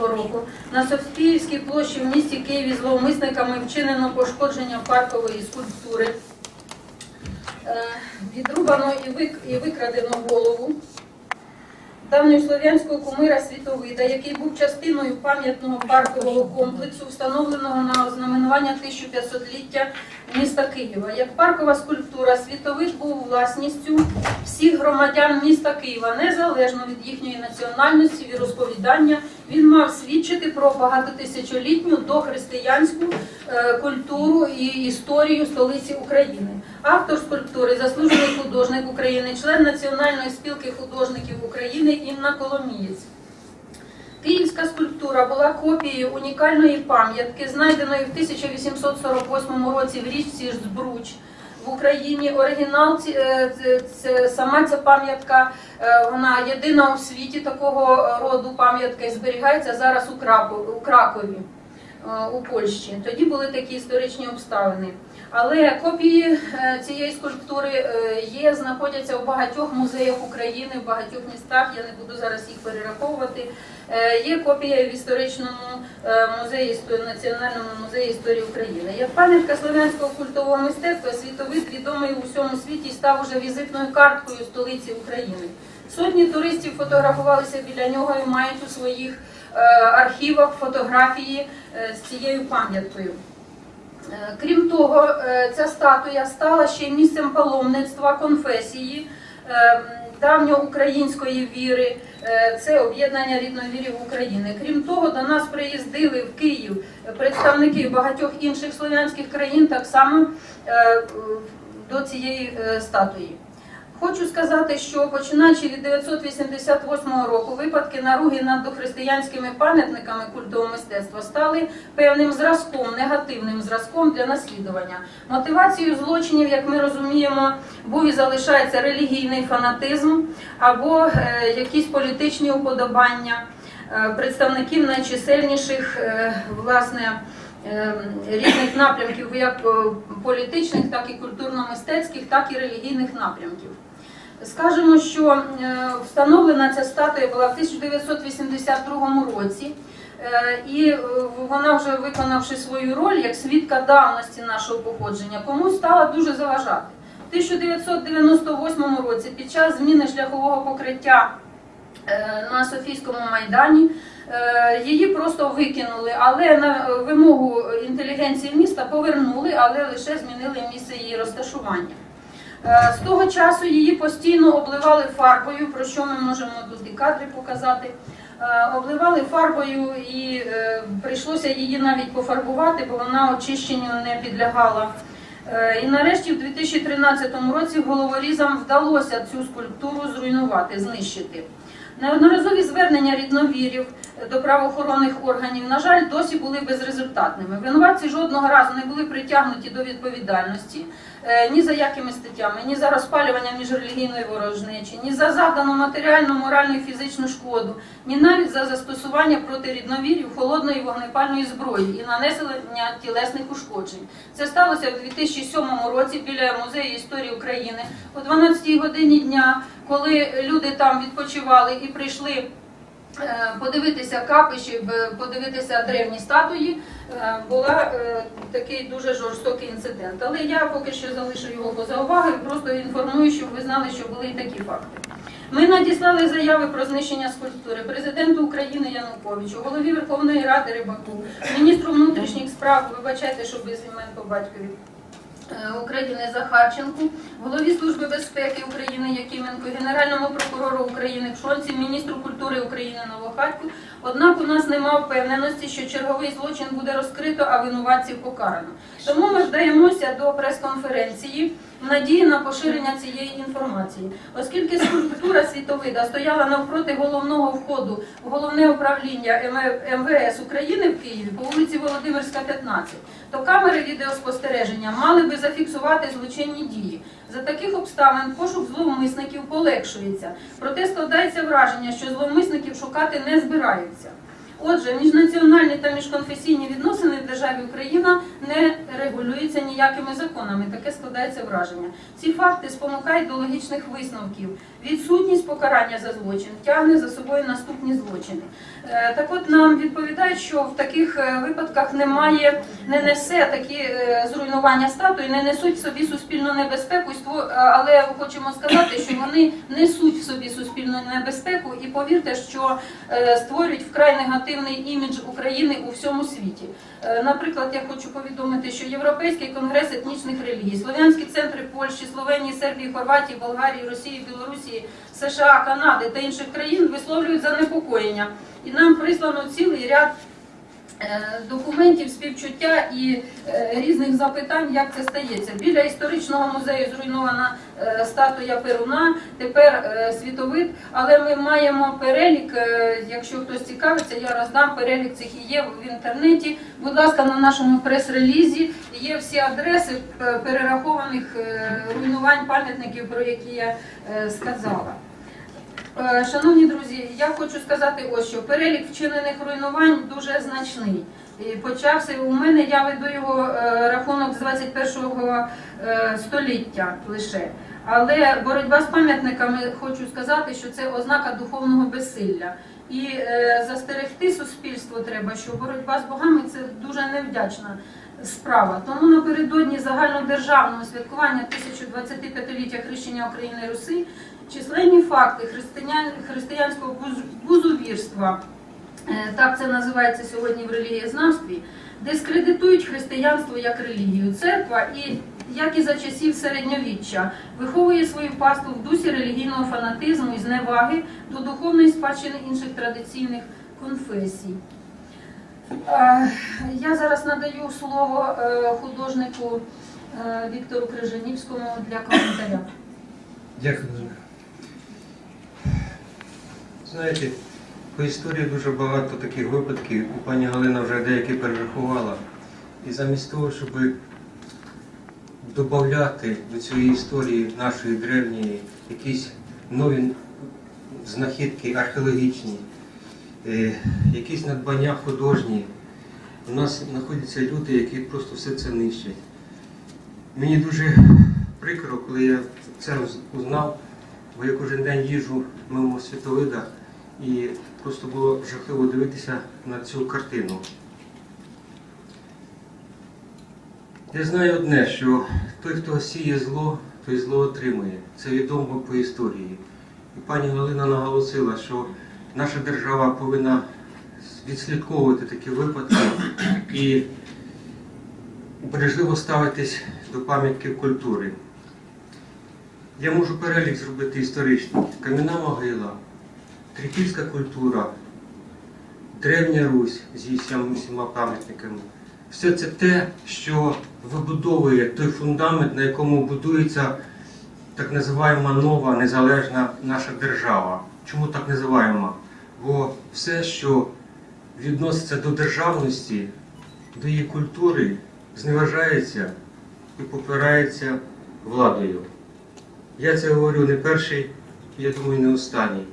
року на Софіївській площі в місті Києві зловмисниками вчинено пошкодження паркової скульптури. Е, Відрубано і вик- і викрадено голову давньослов'янського кумира Світовида, який був частиною пам'ятного паркового комплексу, встановленого на ознаменування 1500-ліття міста Києва. Як паркова скульптура, Світовид був власністю всіх громадян міста Києва, незалежно від їхньої національності, віросповідання. Він мав свідчити про багатотисячолітню дохристиянську е, культуру і історію столиці України. Автор скульптури, заслужений художник України, член Національної спілки художників України Інна Коломієць. Київська скульптура була копією унікальної пам'ятки, знайденої в 1848 році в річці Збруч в Україні. Оригінал е, це- сама ця пам'ятка, е, вона єдина у світі такого роду пам'ятка і зберігається зараз у Кракові. Е, У Польщі тоді були такі історичні обставини. Але копії е, цієї скульптури е, є, знаходяться у багатьох музеях України, в багатьох містах. Я не буду зараз їх перераховувати. Є копія в історичному музеї Національному музеї історії України. Як пам'ятка слов'янського культового мистецтва, світовид відомий у всьому світі став уже візитною карткою столиці України. Сотні туристів фотографувалися біля нього і мають у своїх архівах фотографії е, з цією пам'яткою. Е, Крім того, е, ця статуя стала ще місцем паломництва конфесії е, давньоукраїнської віри. Е, Це об'єднання рідновірів України. Крім того, до нас приїздили в Київ представники багатьох інших слов'янських країн, так само е, до цієї е, статуї. Хочу сказати, що починаючи від 988 року випадки наруги над дохристиянськими пам'ятниками культового мистецтва стали певним зразком, негативним зразком для наслідування. Мотивацією злочинів, як ми розуміємо, був і залишається релігійний фанатизм або е, якісь політичні уподобання е, представників найчисельніших е, власне. Різних напрямків, як політичних, так і культурно-мистецьких, так і релігійних напрямків. Скажемо, що е, встановлена ця статуя була в 1982 році, е, і е, вона вже виконавши свою роль як свідка давності нашого походження, комусь стала дуже заважати. В 1998 році під час зміни шляхового покриття на Софійському майдані. Її просто викинули, але на вимогу інтелігенції міста повернули, але лише змінили місце її розташування. Е, З того часу її постійно обливали фарбою, про що ми можемо тут і кадри показати. Е, Обливали фарбою і е, прийшлося її навіть пофарбувати, бо вона очищенню не підлягала. І нарешті в 2013 році головорізам вдалося цю скульптуру зруйнувати, знищити. Неодноразові звернення рідновірів до правоохоронних органів, на жаль, досі були безрезультатними. Винуватці жодного разу не були притягнуті до відповідальності е, ні за якими статтями, ні за розпалювання міжрелігійної ворожнечі, ні за завдану матеріальну, моральну і фізичну шкоду, ні навіть за застосування проти рідновірів холодної вогнепальної зброї і нанесення тілесних ушкоджень. Це сталося в 2007 році біля музею історії України о 12 годині дня, коли люди там відпочивали і прийшли. Е, Подивитися капищі, подивитися древні статуї, е, була е, такий дуже жорстокий інцидент. Але я поки що залишу його поза увагою, просто інформую, щоб ви знали, що були і такі факти. Ми надіслали заяви про знищення скульптури президенту України Януковичу, голові Верховної Ради Рибаку, міністру внутрішніх справ, вибачайте, що без імен по батькові. Е, України Захарченку, голові Служби безпеки України Якименко, Генеральному прокурору України Пшонці, міністру культури України Новохатьку. Однак у нас нема впевненості, що черговий злочин буде розкрито, а винуватців покарано. Тому ми вдаємося до прес-конференції в надії на поширення цієї інформації. Оскільки скульптура світовида стояла навпроти головного входу в головне управління МВС України в Києві по вулиці Володимирська, 15, то камери відеоспостереження мали би зафіксувати злочинні дії. За таких обставин пошук зловмисників полегшується. Проте складається враження, що зловмисників шукати не збираються. Отже, міжнаціональні та міжконфесійні відносини в державі Україна не регулюються ніякими законами. Таке складається враження. Ці факти спонукають до логічних висновків. Відсутність покарання за злочин тягне за собою наступні злочини. Е, Так от нам відповідають, що в таких е, випадках немає, не несе такі е, зруйнування статуї, не несуть в собі суспільну небезпеку, але хочемо сказати, що вони несуть в собі суспільну небезпеку, і повірте, що створюють вкрай негативний імідж України у всьому світі. Наприклад, я хочу повідомити, що Європейський конгрес етнічних релігій, слов'янські центри Польщі, Словенії, Сербії, Хорватії, Болгарії, Росії, Білорусі, США, Канади та інших країн висловлюють занепокоєння. І нам прислано цілий ряд документів співчуття і е, різних запитань, як це стається. Біля історичного музею зруйнована е, статуя Перуна, тепер е, світовид, але ми маємо перелік, е, якщо хтось цікавиться, я роздам перелік цих і є в інтернеті. Будь ласка, на нашому прес-релізі є всі адреси е, перерахованих е, руйнувань пам'ятників, про які я е, сказала. Е, Шановні друзі, я хочу сказати ось що перелік вчинених руйнувань дуже значний. І почався у мене, я веду його е, рахунок з 21-го е, століття лише. Але боротьба з пам'ятниками хочу сказати, що це ознака духовного безсилля. І е, застерегти суспільство треба, що боротьба з богами це дуже невдячна справа. Тому напередодні загальнодержавного святкування 1025-ліття хрещення України Руси численні факти християн- християнського буз- бузувірства, е, так це називається сьогодні в релігієзнавстві, дискредитують християнство як релігію. Церква і як і за часів середньовіччя, виховує свою паству в дусі релігійного фанатизму і зневаги до духовної спадщини інших традиційних конфесій. Е, Я зараз надаю слово е, художнику Віктору Крижанівському для коментаря. Дякую. Знаєте, по історії дуже багато таких випадків, пані Галина вже деякі перерахувала. І замість того, щоб додати до цієї історії нашої древньої якісь нові знахідки археологічні, е, якісь надбання художні, у нас знаходяться люди, які просто все це нищать. Мені дуже прикро, коли я це узнав, бо я кожен день їжджу мимо світовида і просто було жахливо дивитися на цю картину. Я знаю одне, що той, хто сіє зло, той зло отримує. Це відомо по історії. І пані Галина наголосила, що наша держава повинна відслідковувати такі випадки і бережливо ставитись до пам'ятків культури. Я можу перелік зробити історичний. Кам'яна могила, трипільська культура, Древня Русь з її сім- всіма пам'ятниками. Все це те, що вибудовує той фундамент, на якому будується так називаємо нова незалежна наша держава. Чому так називаємо? Бо все, що відноситься до державності, до її культури, зневажається і попирається владою. Я це говорю не перший, я думаю, не останній.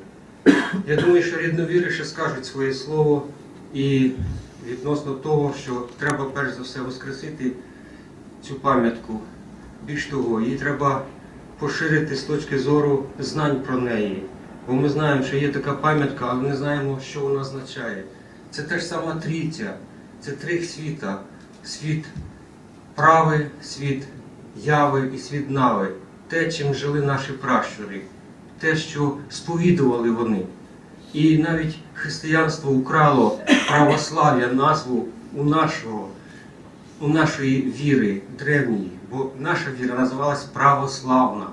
Я думаю, що рідновіри ще скажуть своє слово і відносно того, що треба перш за все воскресити цю пам'ятку. Більш того, її треба поширити з точки зору знань про неї. Бо ми знаємо, що є така пам'ятка, але не знаємо, що вона означає. Це теж сама трійця, це три світа. Світ прави, світ яви і світ нави. Те, чим жили наші пращури, те, що сповідували вони. І навіть християнство украло православ'я назву у нашого, у нашої віри древньої, бо наша віра називалась православна.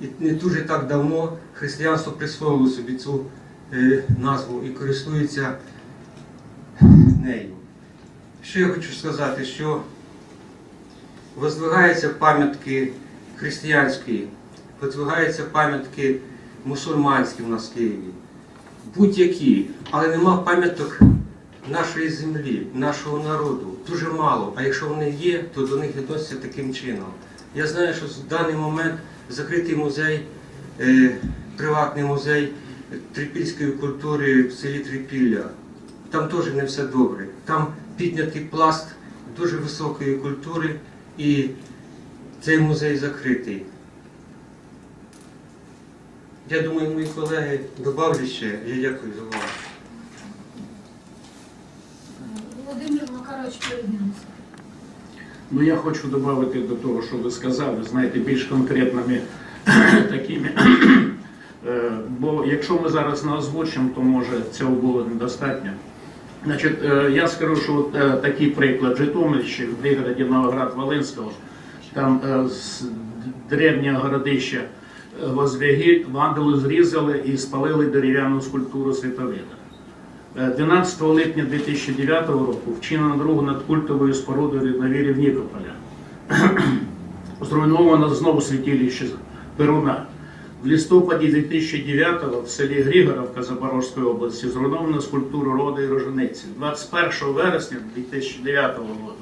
І не дуже так давно християнство присвоїло собі цю е, назву і користується нею. Що я хочу сказати, що воздвигаються пам'ятки християнські, воздвигаються пам'ятки мусульманські в нас в Києві, будь-які, але нема пам'яток нашої землі, нашого народу. Дуже мало. А якщо вони є, то до них відносяться таким чином. Я знаю, що в даний момент закритий музей, е, приватний музей трипільської культури в селі Трипілля. Там теж не все добре. Там піднятий пласт дуже високої культури, і цей музей закритий. Я думаю, мої колеги добавлять ще. Я дякую за увагу. Володимир Макарович передвинувся. Ну, я хочу додати до того, що ви сказали, знаєте, більш конкретними такими. Е, Бо якщо ми зараз не озвучимо, то може цього було недостатньо. Значить, е, я скажу, що от, е, такий приклад Житомирщини, в пригороді Новоград Волинського, там з древнього городища е, Возвяги вандали зрізали і спалили дерев'яну скульптуру Світовида. Е, 12 липня 2009 року вчинено другу над культовою спорудою на вірі в Нікополя. Зруйновано знову святилище Перуна. В листопаді 2009-го в селі Григоровка Запорізької області зруйновано скульптуру роду і рожениці. 21 вересня 2009 року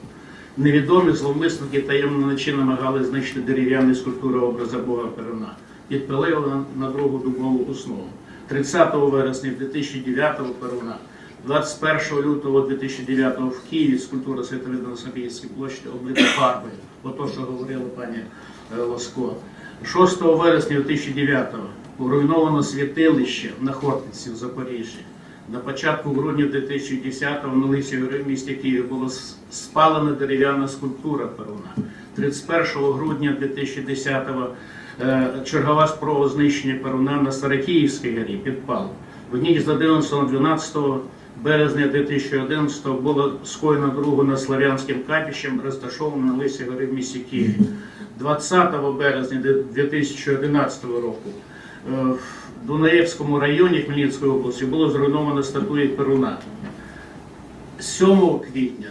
невідомі зловмисники таємно ночі намагали знищити дерев'яну скульптуру образа Бога Перуна. Підпалили на другу дубову основу. 30 вересня 2009 Перуна 21 лютого 2009 в Києві скульптура Святовида на Софійській площі облита фарбою. Ото, що говорила пані е, Лосько. 6 вересня 2009-го руйновано святилище на Хортиці в Запоріжжі. На початку грудня 2010-го на Лисі в місті Києві була спалена дерев'яна скульптура Перуна. 31 грудня 2010-го е, чергова спроба знищення Перуна на Старокиївській горі підпала. В ніч з 11 12 березня 2011 було скоєно другу над Славянським капіщем, розташованим на Лисі гори в місті Києві. 20 березня 2011 року е, в Дунаєвському районі Хмельницької області було зруйновано статуї Перуна. 7 квітня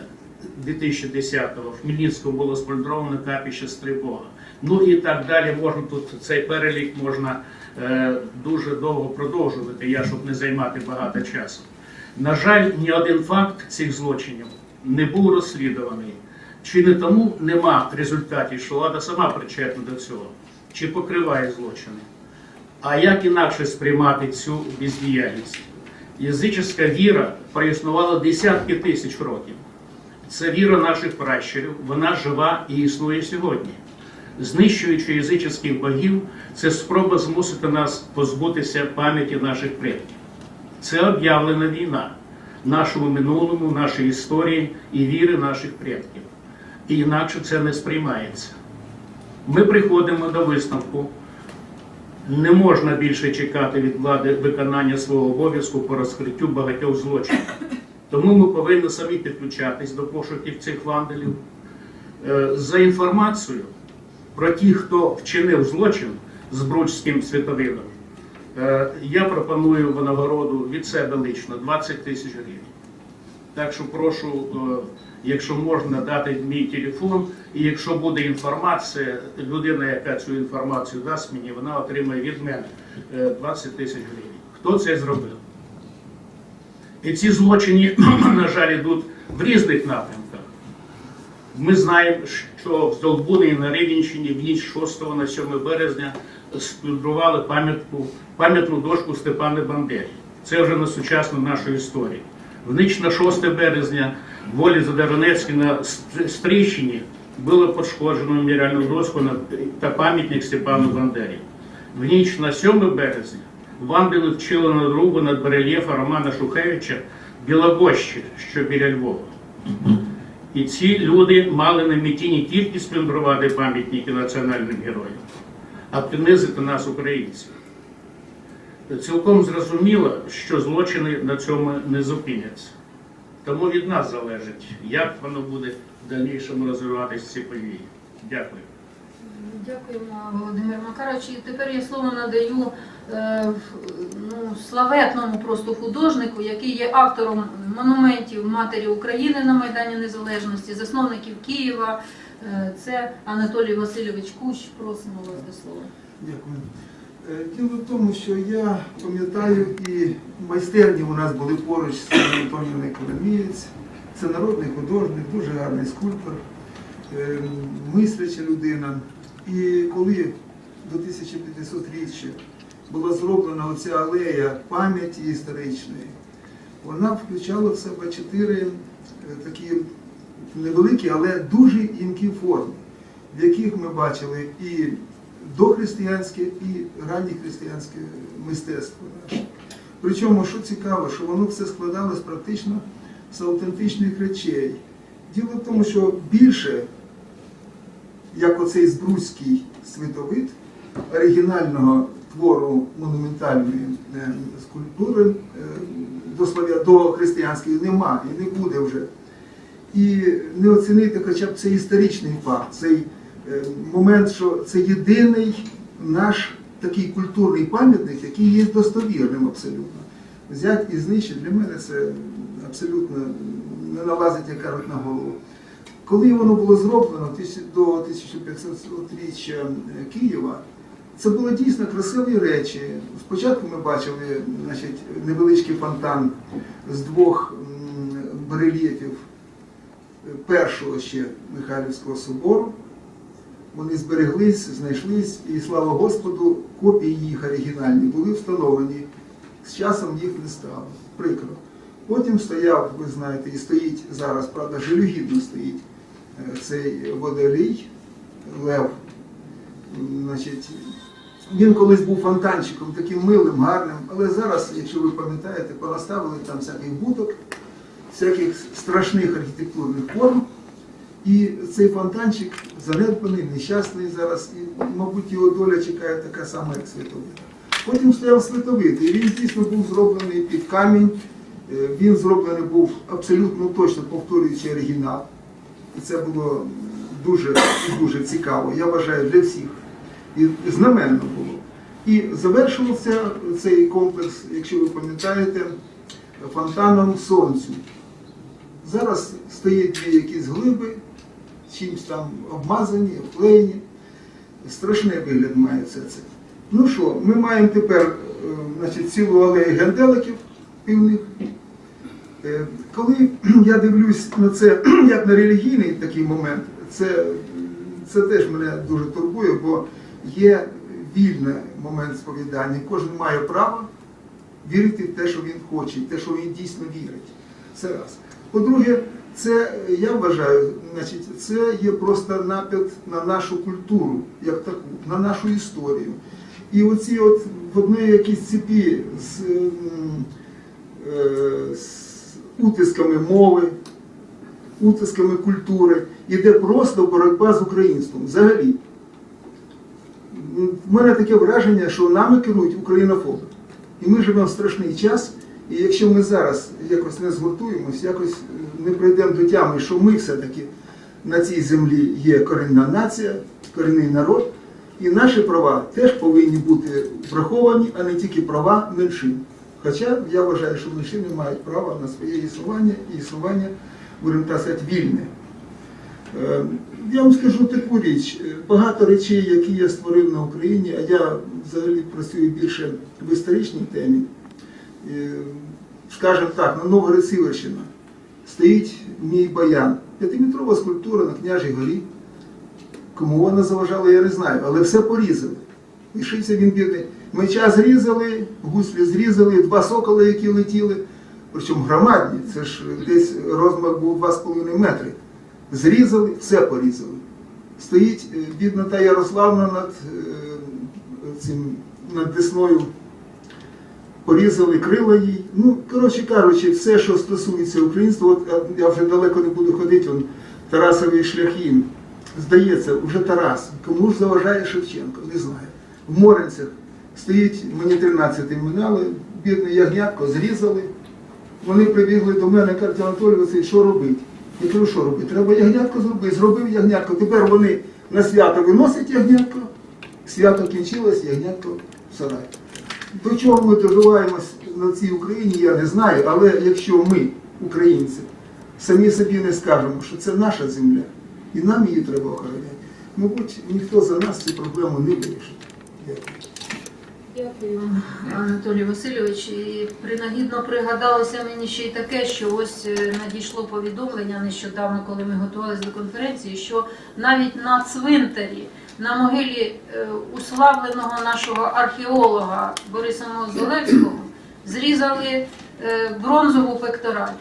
2010-го в Хмельницькому було сплюндровано капіще Стрибога. Ну і так далі. Можна тут цей перелік можна е, дуже довго продовжувати, я щоб не займати багато часу. На жаль, ні один факт цих злочинів не був розслідуваний. Чи не тому нема результатів, що влада сама причетна до цього, чи покриває злочини. А як інакше сприймати цю бездіяльність? Язичська віра проіснувала десятки тисяч років. Це віра наших пращурів, вона жива і існує сьогодні. Знищуючи язичних богів, це спроба змусити нас позбутися пам'яті наших предків. Це об'явлена війна нашому минулому, нашій історії і віри наших предків. І інакше це не сприймається. Ми приходимо до висновку, не можна більше чекати від влади виконання свого обов'язку по розкриттю багатьох злочинів. Тому ми повинні самі підключатись до пошуків цих вандалів. Е, За інформацією про ті, хто вчинив злочин з Бруцьким світовидом, е, я пропоную в нагороду від себе лично 20 тисяч гривень. Так що прошу, е, якщо можна, дати мій телефон, і якщо буде інформація, людина, яка цю інформацію дасть мені, вона отримає від мене е, 20 тисяч гривень. Хто це зробив? І ці злочини, на жаль, йдуть в різних напрямках. Ми знаємо, що в і на Рівненщині в ніч 6 на 7 березня сплюндрували пам'ятку, пам'ятну дошку Степана Бандері. Це вже на сучасну нашу історію. В ніч на 6 березня в волі Задоронецькій на Ст- було пошкоджено меморіальну доску та пам'ятник Степану Бандері. В ніч на 7 березня вандали вчили на другу над барельєфа Романа Шухевича Білогощі, що біля Львова. І ці люди мали на меті не тільки сплюндрувати пам'ятники національним героям, а принизити нас, українців. Цілком зрозуміло, що злочини на цьому не зупиняться. Тому від нас залежить, як воно буде в дальнішому розвиватися ці події. Дякую. Дякуємо, Володимир Макарович. І тепер я слово надаю е, ну, славетному просто художнику, який є автором монументів Матері України на Майдані Незалежності, засновників Києва. Е, Це Анатолій Васильович Кущ. Просимо вас до слова. Дякую. Е, Діло в тому, що я пам'ятаю, і майстерні у нас були поруч з Антонівною Коломієць. Це народний художник, дуже гарний скульптор, мисляча людина. І коли до 1500-річчя була зроблена оця алея пам'яті історичної, вона включала в себе чотири е, такі невеликі, але дуже імкі форми, в яких ми бачили і дохристиянське і ранньохристиянське мистецтво наше. Причому, що цікаво, що воно все складалось практично з автентичних речей. Діло в тому, що більше, як оцей збруський світовид, оригінального твору монументальної е, скульптури е, до, християнської нема і не буде вже. І не оцінити хоча б цей історичний факт, цей е, момент, що це єдиний наш такий культурний пам'ятник, який є достовірним абсолютно. Взять і знищити для мене це абсолютно не налазить, як кажуть, на голову. Коли воно було зроблено до 1500-річчя Києва, це були дійсно красиві речі. Спочатку ми бачили значить, невеличкий фонтан з двох барельєфів першого ще Михайлівського собору. Вони збереглись, знайшлись, і слава Господу, копії їх оригінальні були встановлені. З часом їх не стало. Прикро. Потім стояв, ви знаєте, і стоїть зараз, правда, жалюгідно стоїть е, цей водолій, Лев. Значить, він колись був фонтанчиком, таким милим, гарним, але зараз, якщо ви пам'ятаєте, понаставили там всяких буток, всяких страшних архітектурних форм. І цей фонтанчик занедбаний, нещасний зараз, і, мабуть, його доля чекає така сама, як світовида. Потім стояв світовид, і він дійсно був зроблений під камінь. Е, Він зроблений був абсолютно точно повторюючи оригінал. І це було дуже дуже цікаво, я вважаю, для всіх. І знаменно було. І завершувався цей комплекс, якщо ви пам'ятаєте, фонтаном сонцю. Зараз стоять дві якісь глиби, чимось там обмазані, обклеєні. Страшний вигляд має все це. Ну що, ми маємо тепер е, значить, цілу алею генделиків півних. Е, Коли я дивлюсь на це як на релігійний такий момент, це, це теж мене дуже турбує, бо є вільний момент сповідання. Кожен має право вірити в те, що він хоче, в те, що він дійсно вірить. Це раз. По-друге, це я вважаю, значить, це є просто напад на нашу культуру, як таку, на нашу історію. І оці от в одній якійсь цепі з, е, з утисками мови, утисками культури, іде просто боротьба з українством взагалі. В мене таке враження, що нами керують українофоби. І ми живемо в страшний час. І якщо ми зараз якось не згуртуємось, якось не прийдемо до тями, що ми все-таки на цій землі є корінна нація, корінний народ, і наші права теж повинні бути враховані, а не тільки права меншин. Хоча я вважаю, що меншини мають право на своє існування і існування, будемо так сказати, вільне. Е, Я вам скажу таку річ. Е, Багато речей, які я створив на Україні, а я взагалі працюю більше в історичній темі. Е, Скажімо так, на Новгород Сіверщина стоїть мій баян. П'ятиметрова скульптура на княжій горі. Кому вона заважала, я не знаю, але все порізали. Лишився він бідний. Меча зрізали, гуслі зрізали, два соколи, які летіли, причому громадні, це ж десь розмах був 2,5 метри. Зрізали, все порізали. Стоїть е, бідна та Ярославна над е, цим над десною, порізали крила їй. Ну, коротше кажучи, все, що стосується українства, от е, я вже далеко не буду ходити, он, Тарасові шляхи. Здається, вже Тарас. Кому ж заважає Шевченко? Не знаю. В Моренцях стоїть, мені 13 минали, бідне ягнятко зрізали. Вони прибігли до мене, кажуть, Анатолій Васильович, що робити? Я кажу, що робити? Треба ягнятко зробити. Зробив ягнятко. Тепер вони на свято виносять ягнятко. Свято кінчилось, ягнятко в сарай. До чого ми доживаємось на цій Україні, я не знаю, але якщо ми, українці, самі собі не скажемо, що це наша земля, і нам її треба охороняти, мабуть, ніхто за нас цю проблему не вирішить. Дякую. Дякую, Анатолій Васильович. І принагідно пригадалося мені ще й таке, що ось е, надійшло повідомлення нещодавно, коли ми готувалися до конференції, що навіть на цвинтарі, на могилі е, уславленого нашого археолога Бориса Мозолевського зрізали е, бронзову пектораль.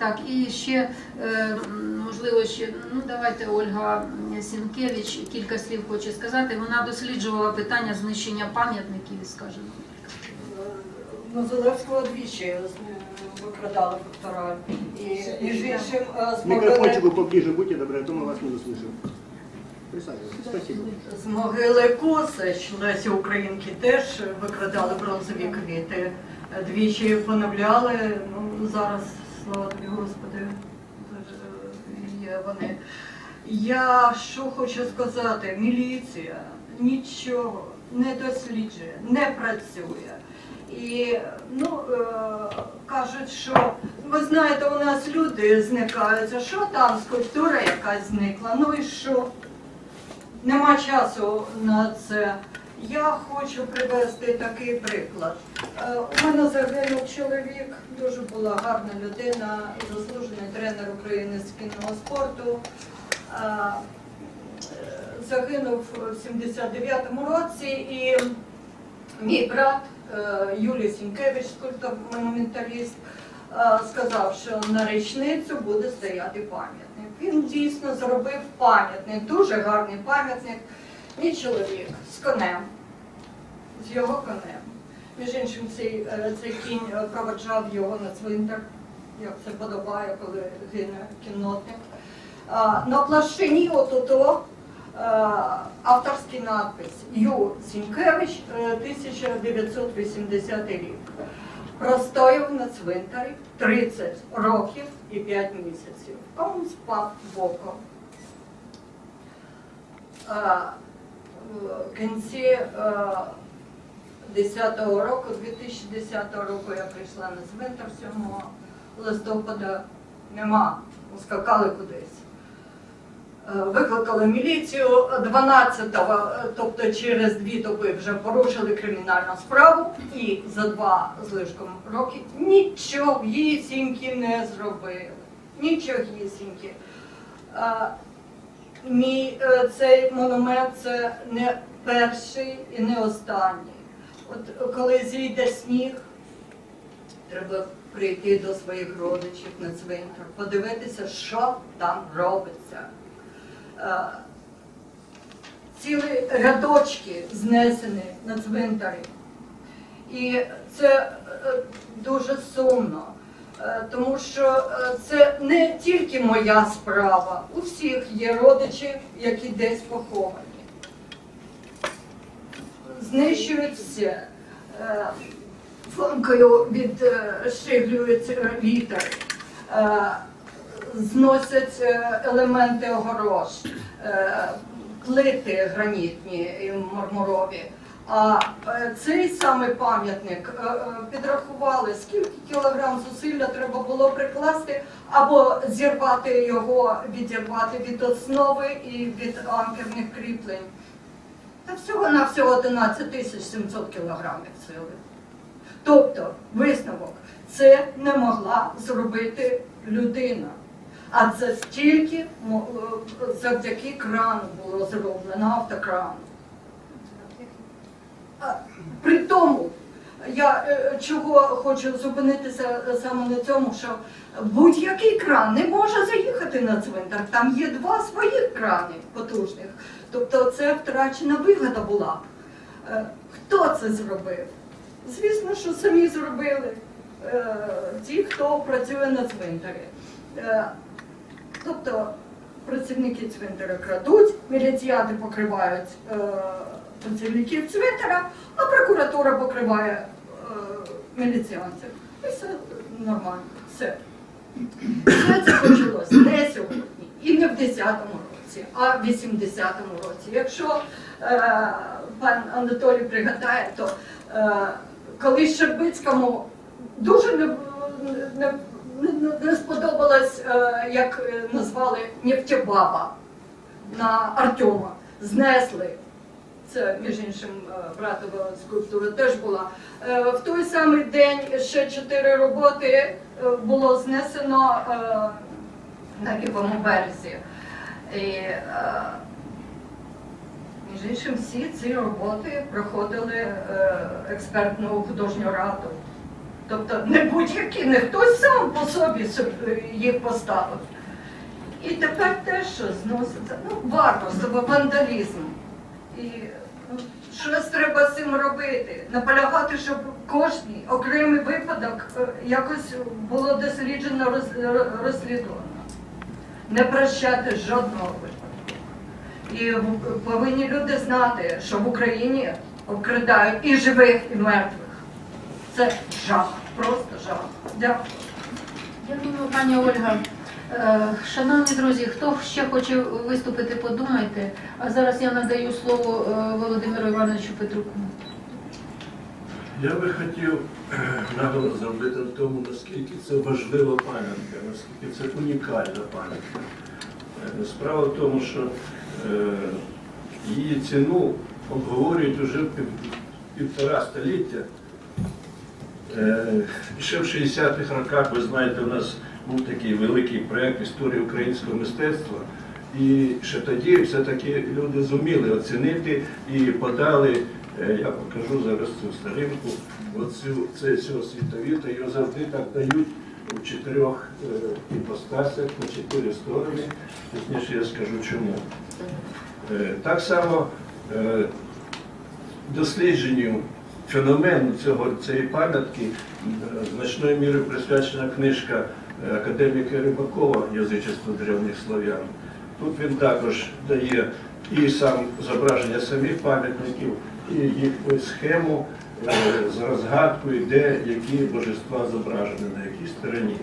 Так, і ще, е, м, можливо, ще, ну давайте Ольга Сінкевич кілька слів хоче сказати. Вона досліджувала питання знищення пам'ятників і скаже. Мозолевського двічі е, викрадали фактора. І між іншим е, з Микрофончику могили, поближе будьте добры, а то мы вас не услышим. Присаживайтесь. Спасибо. з могили Косач Лесі Українки теж викрадали бронзові квіти. Е, Двічі поновляли. Ну, зараз, слава тобі, Господи, е, є вони. Я що хочу сказати, міліція нічого не досліджує, не працює. І ну, е, кажуть, що ви знаєте, у нас люди зникаються, що там скульптура якась зникла, ну і що? Нема часу на це. Я хочу привести такий приклад. Е, У мене загинув чоловік, дуже була гарна людина, заслужений тренер України з кінного спорту. Е, Загинув в 79-му році і мій брат е, Юлій Сінкевич, скульптор монументаліст, е, сказав, що на річницю буде стояти пам'ятник. Він дійсно зробив пам'ятник, дуже гарний пам'ятник. Мій чоловік з конем, з його конем. Між іншим, цей, е, цей кінь е, проводжав його на цвинтар, як це подобає, коли гине кіннотник. На площині отото е, авторський надпис Ю Сінкевич, е, 1980 рік. Простояв на цвинтарі 30 років і 5 місяців. А він спав боком. Кінці 10-го року, 2010 року я прийшла на цвинтар 7 листопада. Нема, ускакали кудись. Е, Викликали міліцію 12-го, е, тобто через дві доби вже порушили кримінальну справу і за два з лишком роки нічогісіньки не зробили. Нічогісіньки. Е, Мій е, цей монумент це не перший і не останній. От коли зійде сніг, треба прийти до своїх родичів на цвинтар, подивитися, що там робиться. Е, Цілі рядочки знесені на цвинтарі. І це е, дуже сумно, тому що е, це не тільки моя справа, у всіх є родичі, які десь поховані. Знищують все. Е, Фомкою відшиглюють е, літери, е, зносять е, елементи огорож, е, плити гранітні і мармурові. А е, цей самий пам'ятник е, е, підрахували, скільки кілограм зусилля треба було прикласти, або зірвати його, відірвати від основи і від анкерних кріплень. Та всього на всього 11 тисяч 700 кілограмів сили. Тобто, висновок, це не могла зробити людина. А це стільки завдяки крану було зроблено автокрану. При тому, я е, чого хочу зупинитися саме на цьому, що будь-який кран не може заїхати на цвинтар. Там є два своїх крани потужних. Тобто це втрачена вигода була. Е, Хто це зробив? Звісно, що самі зробили е, ті, хто працює на цвинтарі. Тобто працівники цвинтаря крадуть, міліціянти покривають працівників цвинтара, а прокуратура покриває е, міліціянтів. І все нормально. Все. Все це почалось не сьогодні і не в 10-му році, а в 80-му році. Якщо е, пан Анатолій пригадає, то е, коли Щербицькому дуже не, не, не, не сподобалось, е, як назвали нефтебаба на Артема, знесли. Це, між іншим, е, братова скульптура теж була. Е, В той самий день ще чотири роботи е, було знесено на лівому березі. І, між іншим, всі ці роботи проходили експертну художню раду. Тобто не будь-які, не хтось сам по собі їх поставив. І тепер теж зноситься. Ну, варварство, вандалізм. І щось треба з цим робити. Наполягати, щоб кожний окремий випадок е, якось було досліджено, роз- розслідувано. Не прощати жодного випадку. І повинні люди знати, що в Україні обкрадають і живих, і мертвих. Це жах, просто жах. Дякую. Дякуємо, пані Ольга. Е, Шановні друзі, хто ще хоче виступити, подумайте. А зараз я надаю слово е, Володимиру Івановичу Петруку. Я би хотів е, наголос зробити на тому, наскільки це важлива пам'ятка, наскільки це унікальна пам'ятка. Е, Справа в тому, що її ціну обговорюють пів, півтора століття. Ще в 60-х роках, ви знаєте, у нас був такий великий проєкт історії українського мистецтва. І ще тоді все-таки люди зуміли оцінити і подали, е, я покажу зараз цю старинку, оцю, це світовіта, його завжди так дають у чотирьох е, іпостасях, на чотири сторони. Пізніше я скажу чому. Е, Так само дослідженню феномену цього, цієї пам'ятки значною мірою присвячена книжка академіка Рибакова Язичество древніх слав'ян. Тут він також дає і сам зображення самих пам'ятників, і їхню схему е, з розгадкою, де які божества зображені, на якій стороні.